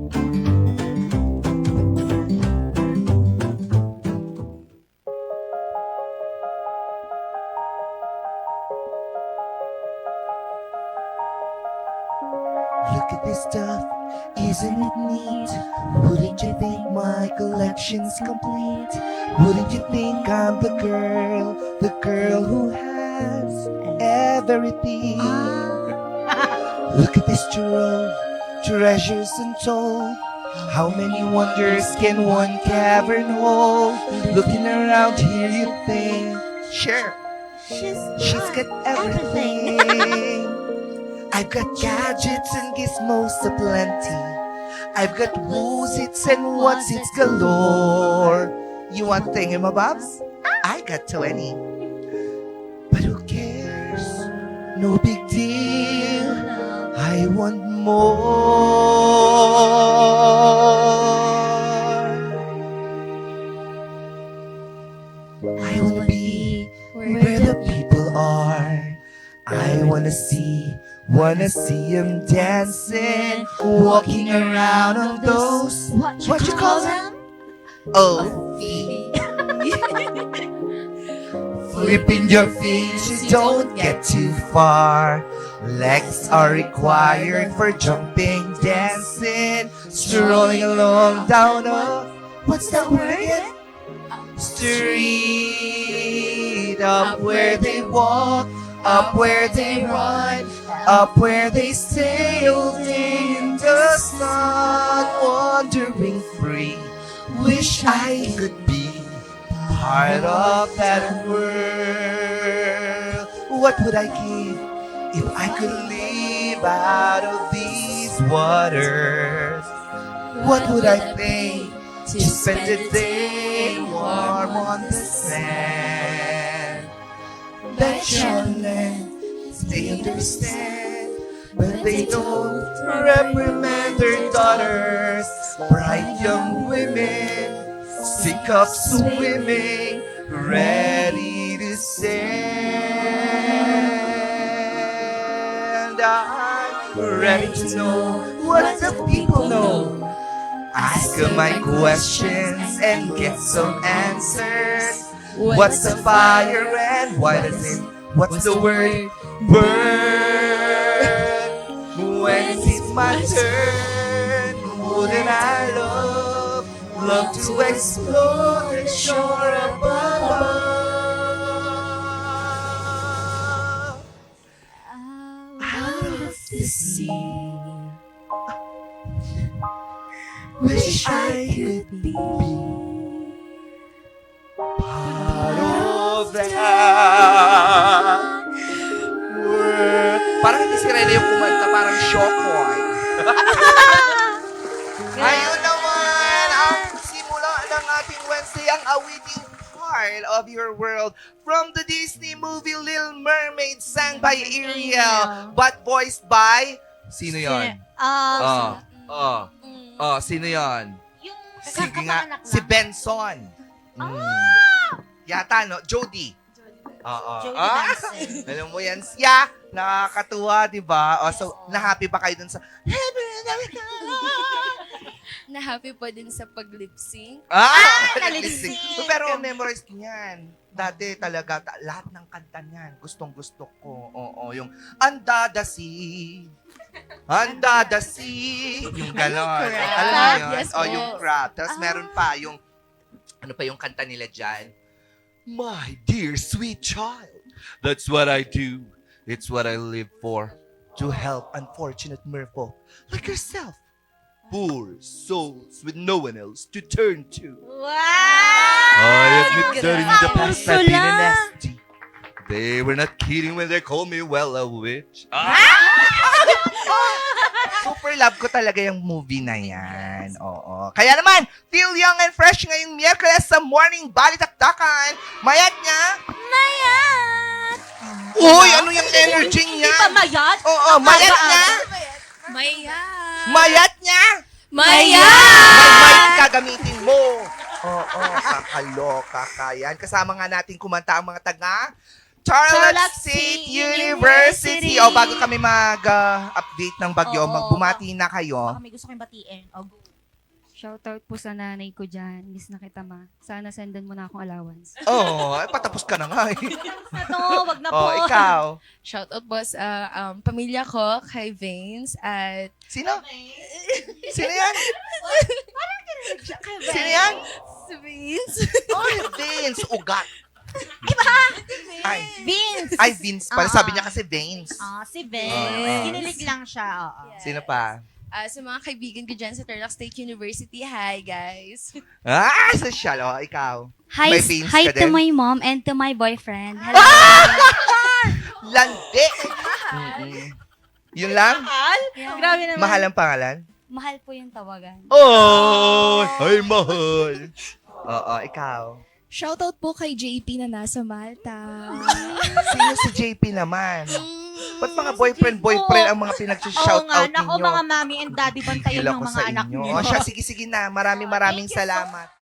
Look at this stuff, isn't it neat? Wouldn't you think my collection's complete? Wouldn't you think I'm the girl, the girl who has everything? Ah. Look at this trove, treasures untold. How many wonders can one cavern hold? Looking around here, you think, sure, She's, She's got everything. I've got gadgets and gizmos aplenty. I've got woozits and what's its galore. You want thingamabobs? I got 20. But who cares? No big deal. I want more. I wanna be where the people are. I wanna see, wanna see them dancing, walking around on those, What, what you call them? Oh, feet. Flipping your feet, you don't get too far. Legs are required for jumping, dancing, strolling along down a, what's that word again? Street, up where they walk, up where they run, up where they sail in the sun, wandering free. Wish I could be part of that world. What would I give if I could live out of these waters? What would I pay to spend a day warm on the sand? Bet your land they understand, but they don't reprimand their daughters. Bright young women, sick of swimming, ready to stand. Ready to know what the people know. Ask my questions and get some answers. What's the fire and why does it? What's the word? Burn. When it's my turn, wouldn't I love, love to explore the shore above? The sea. Wish I could be part of that world. Parang hindi si Rene yung kumanta, parang Shokoy. Ayun naman, ang simula ng ating Wednesday, ang awiting part of your world from the Disney movie Little Mermaid sang by Ariel but voiced by sino yon? Um, Oh, oh, oh, sino yon? yung Sige nga, si lang. Benson. Mm. Yata, no? Jody. Oo. Jody Ah, Benson. alam mo yan siya. Nakakatuwa, di ba? O, so, Oo. na-happy ba kayo dun sa... na happy pa din sa pag-lip sync. Ah! nalilip-sync. Pero memorize ko yan. Dati talaga, ta- lahat ng kanta niyan, gustong gusto ko. Oo, yung Andadasi. Andadasi. Yung ganon. crap? Alam mo yun? Yes o, po. yung crap. Tapos Ah. meron pa yung, ano pa yung kanta nila dyan? My dear sweet child, that's what I do. It's what I live for. To help unfortunate merfolk like yourself. Poor souls with no one else to turn to. Wow! I admit that in the past I've been a nasty. They were not kidding when they called me well a witch. Ah! Super love ko talaga yung movie na yan. Oo. Kaya naman, feel young and fresh ngayong Miyerkules sa morning balitaktakan. Mayat niya. Mayat! Uy, ano yung energy niya? Di ba mayat? Oo, mayat Aga-aga. niya. Maya! Mayat niya. Maya! May mic ka gamitin mo. Oo, kakaloka ka yan. Kasama nga natin kumanta ang mga taga Tarlac Tarlac State State University. University. O, bago kami mag-update ng bagyo, Oo. magbumati na kayo. Baka may gusto kayong batiin. O, go. Shoutout po sa nanay ko dyan. Miss na kita, ma. Sana sendan mo na akong allowance. Oo, oh, patapos ka na nga eh. na to, wag na po. Oh, ikaw. Shoutout po sa um, pamilya ko, kay Vince, at Sino? Sino yan? Sino yan? si Vince. Ay, Vince. Ugat. Ay, Vince. ay, Vince pala. Ah. Sabi niya kasi Vince. Ah, si Vince. Ah. Kinilig lang siya. Oo. Sino pa? Ah, sa mga kaibigan ko dyan sa Tarlac State University, hi guys. Ah, social. O, ikaw. Hi, May Vince hi ka to din? my mom and to my boyfriend. Hello. Landi. Mm-mm. Yun lang? Mahal? Yeah. Grabe naman. Mahal ang pangalan? Mahal po yung tawagan. Oh, ay mahal. Oo, ikaw. Shoutout po kay JP na nasa Malta. Sino si JP naman? Ba't mga boyfriend-boyfriend ang mga pinag-shout out ninyo? mga mami and daddy bantayan Gila ng ko mga sa anak inyo. niyo. O siya, sige, sige na. Maraming maraming Thank you so salamat.